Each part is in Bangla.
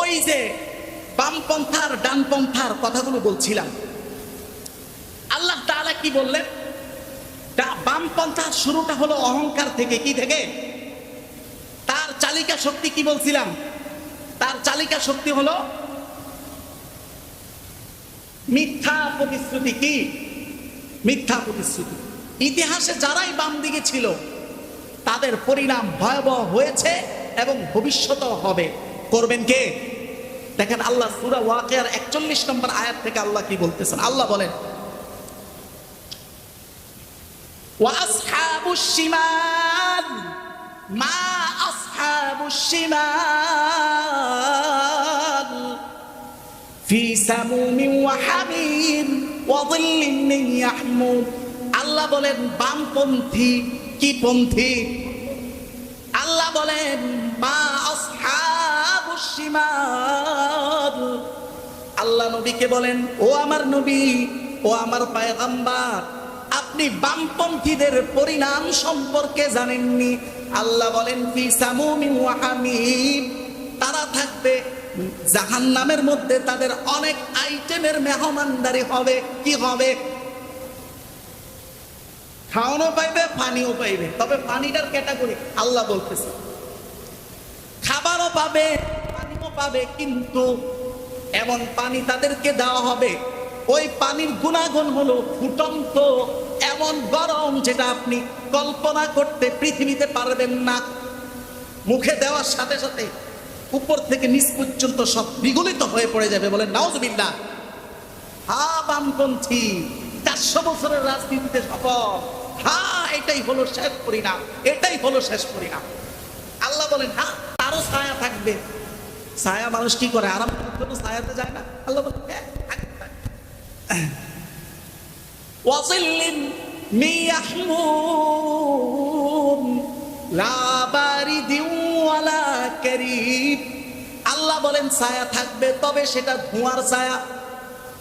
ওই যে বামপন্থার ডানপন্থার কথাগুলো বলছিলাম। আল্লাহ তাআলা কি বললেন? বামপন্থার শুরুটা হলো অহংকার থেকে, কি থেকে? তার চালিকা শক্তি কি বলছিলাম? তার চালিকা শক্তি হলো মিথ্যা প্রতিশ্রুতি কি? মিথ্যা প্রতিশ্রুতি। ইতিহাসে যারাই বাম দিকে ছিল, তাদের পরিণাম ভয়াবহ হয়েছে এবং ভবিষ্যতেও হবে। করবেন কে? দেখেন আল্লাহ সুরা ওয়াকিয়ার একচল্লিশ নম্বর আয়াত থেকে আল্লাহ কি বলতেছেন? আল্লাহ বলেন আল্লাহ বলেন, বামপন্থী, কি পন্থী? আল্লাহ বলেন, মা অসহা আল্লাহ নবীকে বলেন, ও আমার নবী, ও আমার পায়গাম্বার, আপনি বামপন্থীদের পরিণাম সম্পর্কে জানেননি? আল্লাহ বলেন তারা থাকবে, জাহান্নামের মধ্যে তাদের অনেক আইটেমের মেহমানদারি হবে, কি হবে? খাওয়ানো পাইবে, পানিও পাইবে, তবে পানিটার ক্যাটাগরি আল্লাহ বলতেছে। খাবারও পাবে পাবে কিন্তু এমন পানি তাদেরকে দেওয়া হবে। ওই পানির গুণাগুণ হলো ফুটন্ত, এমন গরম যেটা আপনি কল্পনা করতে পৃথিবীতে পারবেন না। মুখে দেওয়ার সাথে সাথে উপর থেকে নিচ পর্যন্ত সব বিগলিত হয়ে পড়ে যাবে বলে নাউজবিল্লা হা বামপন্থী, চারশো বছরের রাজনীতিতে শপথ হা, এটাই হলো শেষ পরিণাম, এটাই হলো শেষ পরিণাম। আল্লাহ বলেন হ্যাঁ তারও ছায়া থাকবে। ছায়া মানুষ কি করে? আরাম জন্য ছায়াতে যায় না? আল্লাহ বলেন হ্যাঁ, ওয়ালা কারীব। আল্লাহ বলেন ছায়া থাকবে তবে সেটা ধোঁয়ার ছায়া।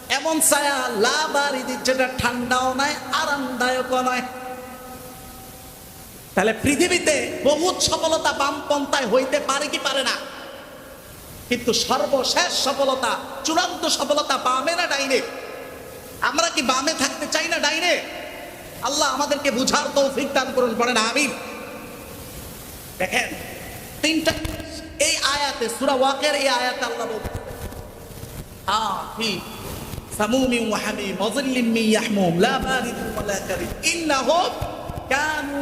এমন ছায়া লা বারিদিন যেটা ঠান্ডাও নয় আরামদায়কও নয়। তাহলে পৃথিবীতে বহুত সফলতা বামপন্থায় হইতে পারে কি পারে না? কিন্তু সর্বশেষ সফলতা, চূড়ান্ত সফলতা বামে না ডাইনে? আমরা কি বামে থাকতে চাই না ডাইনে? আল্লাহ আমাদেরকে বুঝার তৌফিক দান করুন পড়েন আমিন। দেখেন, তিনটা এই আয়াতে, সূরা ওয়াকের এই আয়াতে আল্লাহ বলতে ইন্নাহুম কানু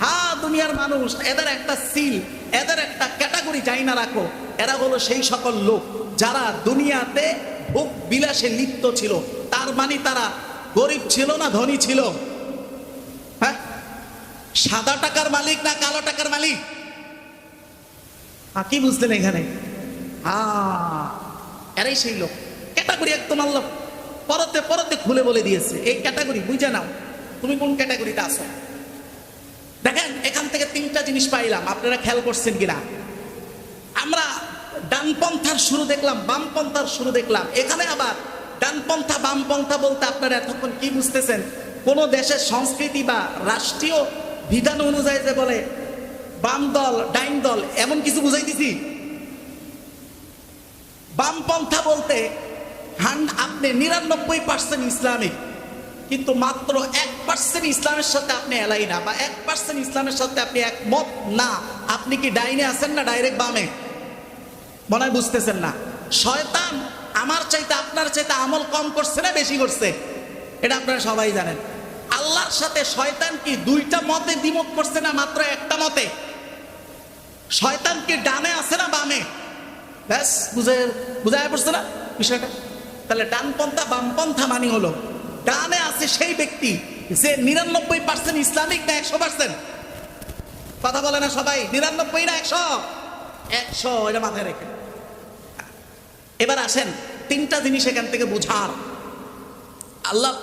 হ্যাঁ দুনিয়ার মানুষ, এদের একটা সিল, এদের একটা ক্যাটাগরি চাই না রাখো। এরা হলো সেই সকল লোক যারা দুনিয়াতে ভোগ বিলাসে লিপ্ত ছিল। তার মানে তারা গরিব ছিল না ধনী ছিল? হ্যাঁ? সাদা টাকার মালিক না কালো টাকার মালিক? কি বুঝলেন এখানে? এরাই সেই লোক। ক্যাটাগরি একদম আল্লাহ পরতে পরতে খুলে বলে দিয়েছে। এই ক্যাটাগরি, বুঝে নাও। তুমি কোন ক্যাটাগরিতে আসো দেখেন, এখান থেকে তিনটা জিনিস পাইলাম। আপনারা খেয়াল করছেন কিনা? আমরা ডানপন্থার শুরু দেখলাম, বামপন্থার শুরু দেখলাম। এখানে আবার ডানপন্থা, বামপন্থা বলতে আপনারা এতক্ষণ কি বুঝতেছেন? কোন দেশের সংস্কৃতি বা রাষ্ট্রীয় বিধান অনুযায়ী যে বলে বাম দল, ডাইন দল, এমন কিছু বুঝাইতেছি? বামপন্থা বলতে, হান, আপনি নিরানব্বই পার্সেন্ট ইসলামিক। কিন্তু মাত্র এক পার্সেন্ট ইসলামের সাথে আপনি এলাই না, বা এক পার্সেন্ট ইসলামের সাথে আপনি একমত না। আপনি কি ডাইনে আছেন না ডাইরেক্ট বামে? মনে হয় বুঝতেছেন না। শয়তান আমার চাইতে, আপনার চাইতে আমল কম করছে না বেশি করছে? এটা আপনারা সবাই জানেন। আল্লাহর সাথে শয়তান কি দুইটা মতে দ্বিমত করছে না মাত্র একটা মতে? শয়তান কি ডানে আছে না বামে? ব্যাস, বুঝে বুঝায় পড়ছে না বিষয়টা? তাহলে ডানপন্থা বামপন্থা মানি হলো। ডানে আছে সেই ব্যক্তি যে নিরানব্বই পার্সেন্ট ইসলামিক না একশো পার্সেন্ট কথা বলে না সবাই, নিরানব্বই না একশো? একশো, এটা মাথায় রেখে। এবার আসেন, তিনটা জিনিস এখান থেকে বুঝার। আল্লাহ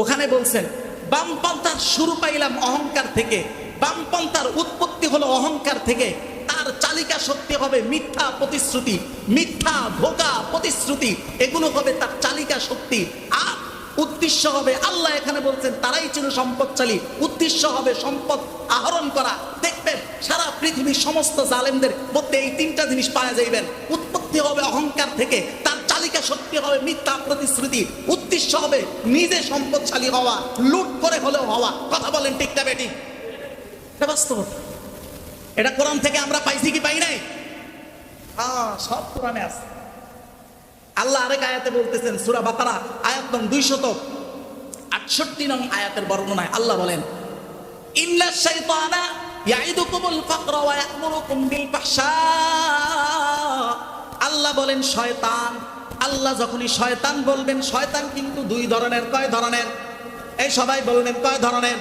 ওখানে বলছেন, বামপন্থার শুরু পাইলাম অহংকার থেকে, বামপন্থার উৎপত্তি হলো অহংকার থেকে। তার চালিকা শক্তি হবে মিথ্যা প্রতিশ্রুতি, মিথ্যা ধোকা প্রতিশ্রুতি, এগুলো হবে তার চালিকা শক্তি। আর উদ্দেশ্য হবে, আল্লাহ এখানে বলছেন, তারাই ছিল সম্পদশালী। উদ্দেশ্য হবে সম্পদ আহরণ করা। দেখবেন, সারা পৃথিবীর সমস্ত জালেমদের মধ্যে এই তিনটা জিনিস পাওয়া যাইবেন। উৎপত্তি হবে অহংকার থেকে, তার চালিকা শক্তি হবে মিথ্যা প্রতিশ্রুতি। উদ্দেশ্য হবে নিজে সম্পদশালী হওয়া, লুট করে হলেও হওয়া। কথা বলেন ঠিকটা বেটি? এটা এটা কোরআন থেকে আমরা পাইছি কি পাই নাই? হ্যাঁ সব কোরআনে আছে। আল্লাহ আরেক আয়াতে বলতেছেন, সুরা বাকারা, আয়াত নং দুইশত আটষট্টি নং আয়াতের বর্ণনায় আল্লাহ বলেন আল্লাহ বলেন, শয়তান, আল্লাহ যখনই শয়তান বলবেন, শয়তান কিন্তু দুই ধরনের, কয় ধরনের? এই সবাই বলবেন, কয় ধরনের?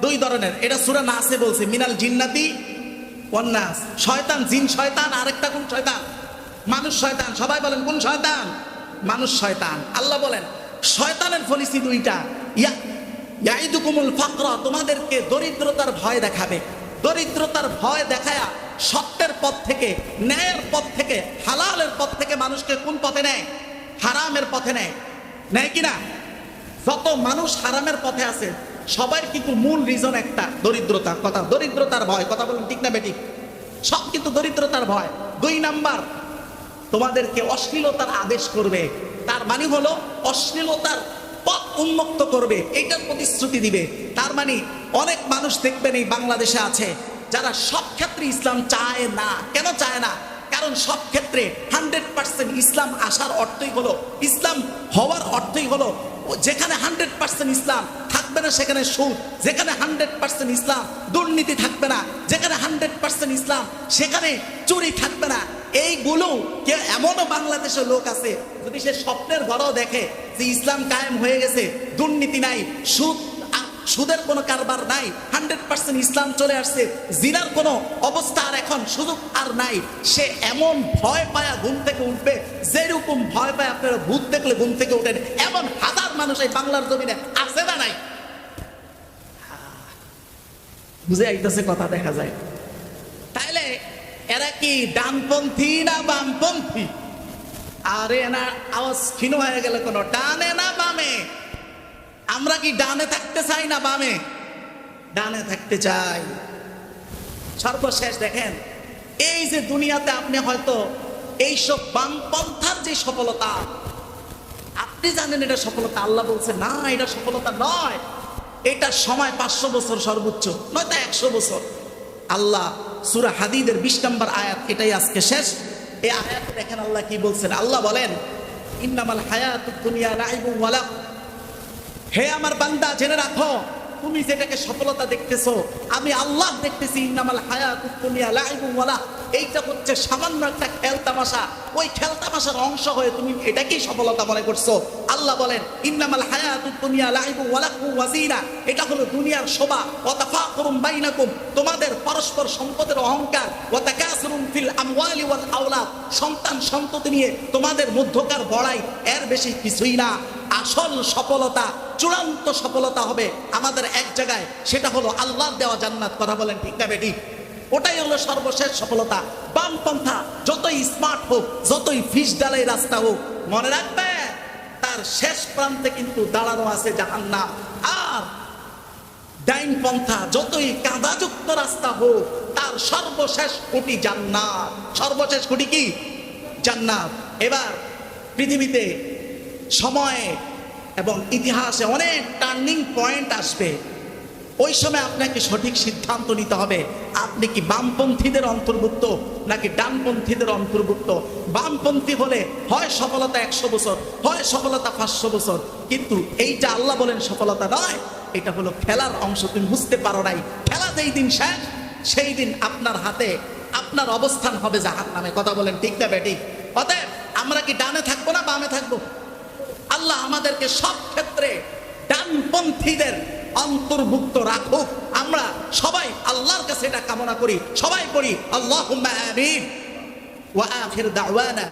দুই ধরনের। এটা সুরা নাসে বলছে, মিনাল জিন্নাতি ওয়ান নাস। শয়তান জিন, শয়তান, আরেকটা কোন শয়তান? মানুষ শয়তান। সবাই বলেন, কোন শয়তান? মানুষ শয়তান। আল্লাহ বলেন, শয়তানের ফলিসি দুইটা। ইয়া, ইয়াইদুকুমুল ফাকরা, তোমাদেরকে দরিদ্রতার ভয় দেখাবে। দরিদ্রতার ভয় দেখায়া সত্যের পথ থেকে, ন্যায়ের পথ থেকে, হালালের পথ থেকে মানুষকে কোন পথে নেয়? হারামের পথে নেয়। নেয় কিনা যত মানুষ হারামের পথে আছে, সবাই কিন্তু মূল রিজন একটা, দরিদ্রতা। কথা, দরিদ্রতার ভয়। কথা বলুন ঠিক না বেটি সব কিন্তু দরিদ্রতার ভয়। দুই নাম্বার তোমাদেরকে অশ্লীলতার আদেশ করবে। তার মানে হলো অশ্লীলতার পথ উন্মুক্ত করবে এইটার প্রতিশ্রুতি দিবে। তার মানে অনেক মানুষ দেখবেন এই বাংলাদেশে আছে, যারা সব ক্ষেত্রে ইসলাম চায় না। কেন চায় না? কারণ সব ক্ষেত্রে হান্ড্রেড পার্সেন্ট ইসলাম আসার অর্থই হলো, ইসলাম হওয়ার অর্থই হলো, যেখানে হান্ড্রেড পার্সেন্ট ইসলাম থাকবে না সেখানে সুদ, যেখানে হান্ড্রেড পার্সেন্ট ইসলাম দুর্নীতি থাকবে না, যেখানে হান্ড্রেড পার্সেন্ট ইসলাম সেখানে চুরি থাকবে না। এইগুলো কে এমনও বাংলাদেশে লোক আছে, যদি সে স্বপ্নের ঘরও দেখে যে ইসলাম কায়েম হয়ে গেছে, দুর্নীতি নাই, সুদ সুদের কোনো কারবার নাই, হান্ড্রেড পার্সেন্ট ইসলাম চলে আসছে, জিনার কোনো অবস্থা আর এখন সুযোগ আর নাই, সে এমন ভয় পায়া ঘুম থেকে উঠবে, যেরকম ভয় পায় আপনারা ভূত দেখলে ঘুম থেকে উঠেন এমন হাজার মানুষ এই বাংলার জমিনে আছে না নাই? বুঝে আইতেছে কথা দেখা যায়। কি, ডানপন্থী না বামপন্থী? আরে না, আওয়াজ ক্ষীণ হয়ে গেল কোনো। ডানে না বামে? আমরা কি ডানে থাকতে চাই না বামে? ডানে থাকতে চাই। সর্বশেষ দেখেন, এই যে দুনিয়াতে আপনি হয়তো এইসব বামপন্থার যে সফলতা, আপনি জানেন এটা সফলতা আল্লাহ বলছে, না, এটা সফলতা নয়। এটা সময় পাঁচশো বছর সর্বোচ্চ, নয়তো একশো বছর। আল্লাহ সুরা হাদিদের বিশ নম্বর আয়াত, এটাই আজকে শেষ। এই আয়াত দেখেন আল্লাহ কি বলছেন? আল্লাহ বলেন, ইন্নামাল হায়াত দুনিয়া লাইবু ওয়ালা হে আমার বান্দা, জেনে রাখো, তুমি যেটাকে সফলতা দেখতেছো, আমি আল্লাহ দেখতেছি, ইন্নামাল হায়াতুদ দুনিয়া লাইবুন ওয়ালা এইটা হচ্ছে সামান্য একটা খেলতামাশা ওই খেলতামাশার অংশ হয়ে তুমি এটাকেই সফলতা মনে করছ। আল্লাহ বলেন, ইন্নামাল হায়াতুদ দুনিয়া লাইবুন ওয়ালা ওয়াজিনা এটা হলো দুনিয়ার শোভা। ওয়া তাফাকুরুম বাইনাকুম। তোমাদের পরস্পর সম্পদের অহংকার। ওয়া তাকাসুরুম ফিল আমওয়ালি ওয়াল আওলাদ। সন্তান সন্ততি নিয়ে তোমাদের মধ্যকার বড়াই, এর বেশি কিছুই না। আসল সফলতা, চূড়ান্ত সফলতা হবে আমাদের এক জায়গায়। সেটা হলো আল্লাহ দেওয়া জান্নাত। কথা বলেন ঠিক না বেটি? ওটাই হলো সর্বশেষ সফলতা। বামপন্থা, যতই স্মার্ট হোক, যতই ফিস ডালাই রাস্তা হোক, মনে রাখবে তার শেষ প্রান্তে কিন্তু দাঁড়ানো আছে জাহান্নাম। আর ডাইন পন্থা যতই কাদাযুক্ত রাস্তা হোক, তার সর্বশেষ কোটি জান্নাত। সর্বশেষ কোটি কি? জান্নাত। এবার পৃথিবীতে সময়ে এবং ইতিহাসে অনেক টার্নিং পয়েন্ট আসবে। ওই সময় আপনাকে সঠিক সিদ্ধান্ত নিতে হবে। আপনি কি বামপন্থীদের অন্তর্ভুক্ত নাকি ডানপন্থীদের অন্তর্ভুক্ত? বামপন্থী হলে হয় সফলতা একশো বছর, হয় সফলতা পাঁচশো বছর, কিন্তু এইটা আল্লাহ বলেন সফলতা নয়। এটা হলো খেলার অংশ, তুমি বুঝতে পারো নাই। খেলা যেই দিন শেষ, সেই দিন আপনার হাতে আপনার অবস্থান হবে জাহান নামে কথা বলেন ঠিক না বেটি? অতএব আমরা কি ডানে থাকব না বামে থাকব? আল্লাহ আমাদেরকে সব ক্ষেত্রে ডানপন্থীদের অন্তর্ভুক্ত রাখুক আমরা সবাই আল্লাহর কাছে এটা কামনা করি, সবাই করি আল্লাহ আমিন ওয়া আখির দাওয়ানা